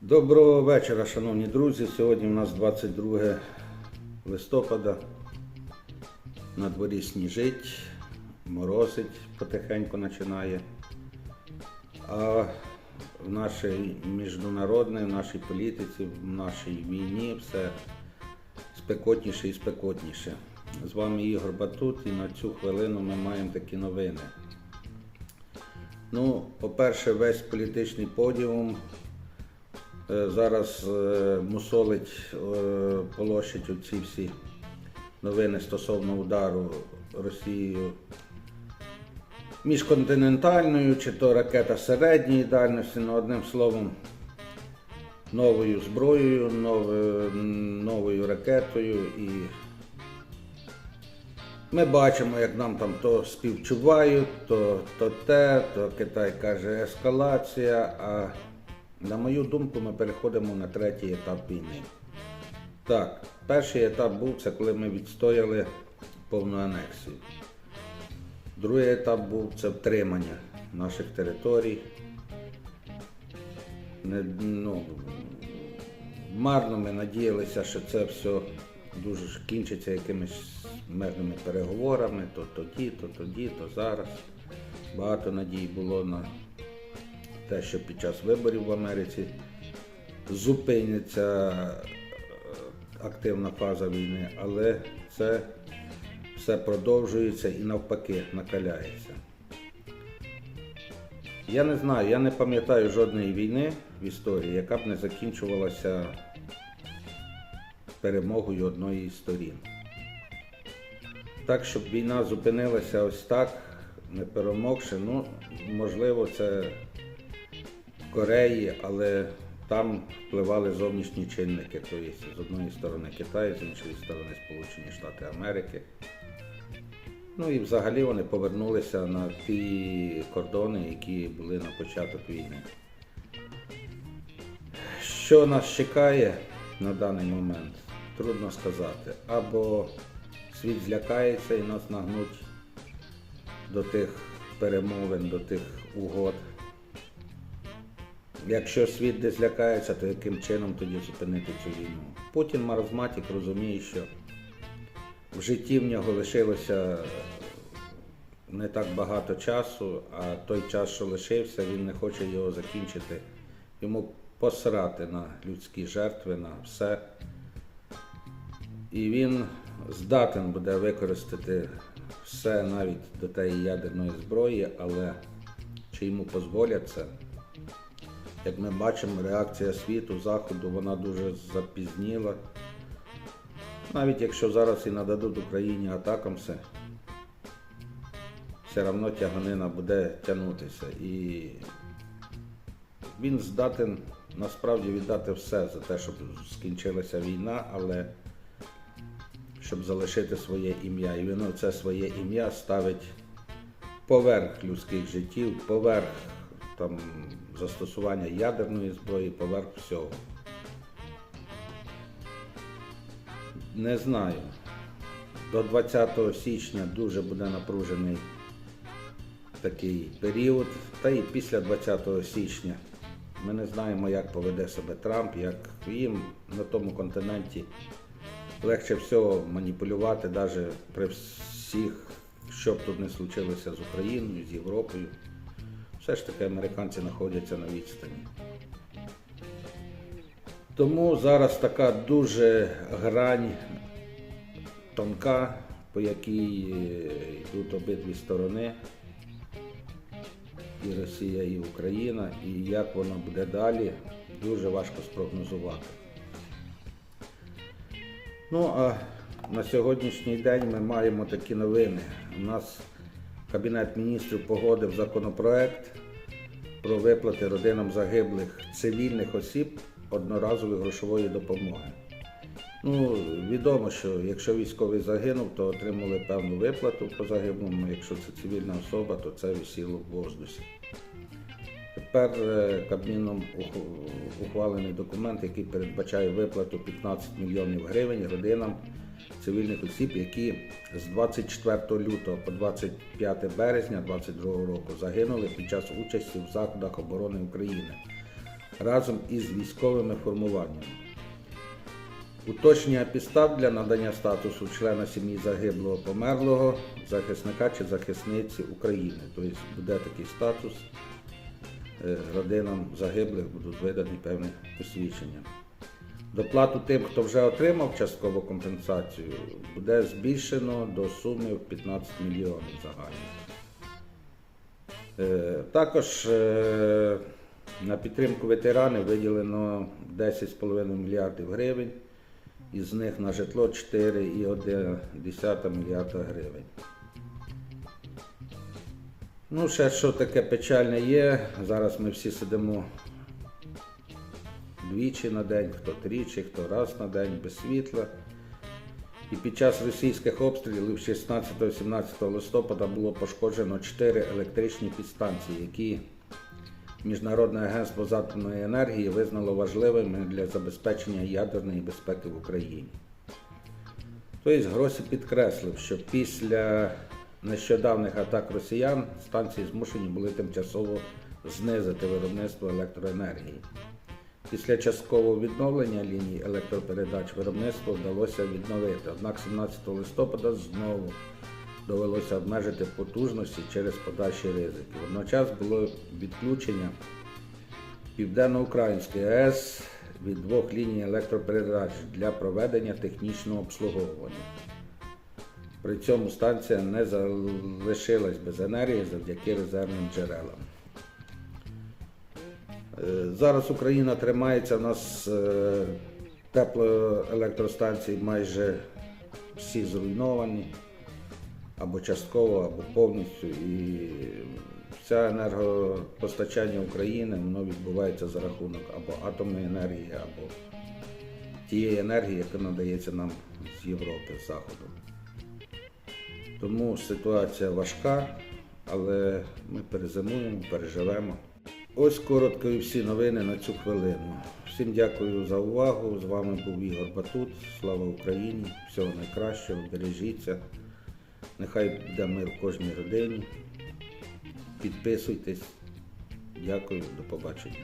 Доброго вечора, шановні друзі. Сьогодні у нас 22 листопада. На дворі сніжить, морозить, потихеньку починає. А в нашій міжнародній, в нашій політиці, в нашій війні все спекотніше і спекотніше. З вами Ігор Батут і на цю хвилину ми маємо такі новини. Ну, по-перше, весь політичний подіум зараз е, мусолить, е, полощить оці всі новини стосовно удару Росією міжконтинентальною, чи то ракета середньої дальності, ну одним словом, новою зброєю, новою, новою ракетою і ми бачимо, як нам там то співчувають, то, то те, то Китай каже ескалація. А на мою думку, ми переходимо на третій етап війни. Так, перший етап був це коли ми відстояли повну анексію. Другий етап був це втримання наших територій. Не, ну, марно ми надіялися, що це все дуже кінчиться якимись мирними переговорами, то тоді, то тоді, то зараз. Багато надій було на те, що під час виборів в Америці зупиниться е, активна фаза війни, але це все продовжується і навпаки накаляється. Я не знаю, я не пам'ятаю жодної війни в історії, яка б не закінчувалася перемогою одної із сторін. Так, щоб війна зупинилася ось так, не перемогши, ну, можливо, це Кореї, але там впливали зовнішні чинники, тобто з одної сторони Китай, з іншої сторони Сполучені Штати Америки. Ну і взагалі вони повернулися на ті кордони, які були на початок війни. Що нас чекає на даний момент, трудно сказати. Або світ злякається і нас нагнуть до тих перемовин, до тих угод. Якщо світ не злякається, то яким чином тоді зупинити цю війну? Путін маразматик розуміє, що в житті в нього лишилося не так багато часу, а той час, що лишився, він не хоче його закінчити. Йому посрати на людські жертви, на все. І він здатен буде використати все навіть до тієї ядерної зброї, але чи йому дозволять це? Як ми бачимо, реакція світу, заходу, вона дуже запізніла. Навіть якщо зараз і нададуть Україні атакам все, все одно тяганина буде тягнутися. І він здатен насправді віддати все за те, щоб скінчилася війна, але щоб залишити своє ім'я. І він це своє ім'я ставить поверх людських життів, поверх там, застосування ядерної зброї, поверх всього. Не знаю. До 20 січня дуже буде напружений такий період. Та і після 20 січня ми не знаємо, як поведе себе Трамп, як їм на тому континенті легше всього маніпулювати навіть при всіх, що б тут не случилося з Україною, з Європою. Все ж таки американці знаходяться на відстані. Тому зараз така дуже грань тонка, по якій е, йдуть обидві сторони, і Росія, і Україна, і як воно буде далі, дуже важко спрогнозувати. Ну а на сьогоднішній день ми маємо такі новини. У нас Кабінет міністрів погодив законопроект про виплати родинам загиблих цивільних осіб одноразової грошової допомоги. Ну, відомо, що якщо військовий загинув, то отримали певну виплату по загиблому. Якщо це цивільна особа, то це висіло в воздусі. Тепер е, Кабміном ухвалений документ, який передбачає виплату 15 мільйонів гривень родинам цивільних осіб, які з 24 лютого по 25 березня 2022 року загинули під час участі в заходах оборони України разом із військовими формуваннями. Уточнення підстав для надання статусу члена сім'ї загиблого померлого, захисника чи захисниці України. Тобто буде такий статус, е, родинам загиблих будуть видані певні посвідчення. Доплату тим, хто вже отримав часткову компенсацію, буде збільшено до суми в 15 мільйонів загально. Е, Також е, на підтримку ветеранів виділено 10,5 мільярдів гривень, із них на житло 4,1 мільярда гривень. Ну, ще що таке печальне є. Зараз ми всі сидимо двічі на день, хто тричі, хто раз на день без світла. І під час російських обстрілів 16-17 листопада було пошкоджено 4 електричні підстанції, які Міжнародне агентство з атомної енергії визнало важливими для забезпечення ядерної безпеки в Україні. Тобто Гросі підкреслив, що після нещодавних атак росіян станції змушені були тимчасово знизити виробництво електроенергії. Після часткового відновлення ліній електропередач виробництво вдалося відновити, однак 17 листопада знову довелося обмежити потужності через подальші ризики. Водночас було відключення Південно-Української АЕС від двох ліній електропередач для проведення технічного обслуговування. При цьому станція не залишилась без енергії завдяки резервним джерелам. Е, Зараз Україна тримається, у нас е, теплоелектростанції майже всі зруйновані, або частково, або повністю. І все енергопостачання України воно відбувається за рахунок або атомної енергії, або тієї енергії, яка надається нам з Європи, з Заходу. Тому ситуація важка, але ми перезимуємо, переживемо. Ось коротко і всі новини на цю хвилину. Всім дякую за увагу. З вами був Ігор Батут. Слава Україні! Всього найкращого, бережіться. Нехай буде мир в кожній родині. Підписуйтесь. Дякую, до побачення.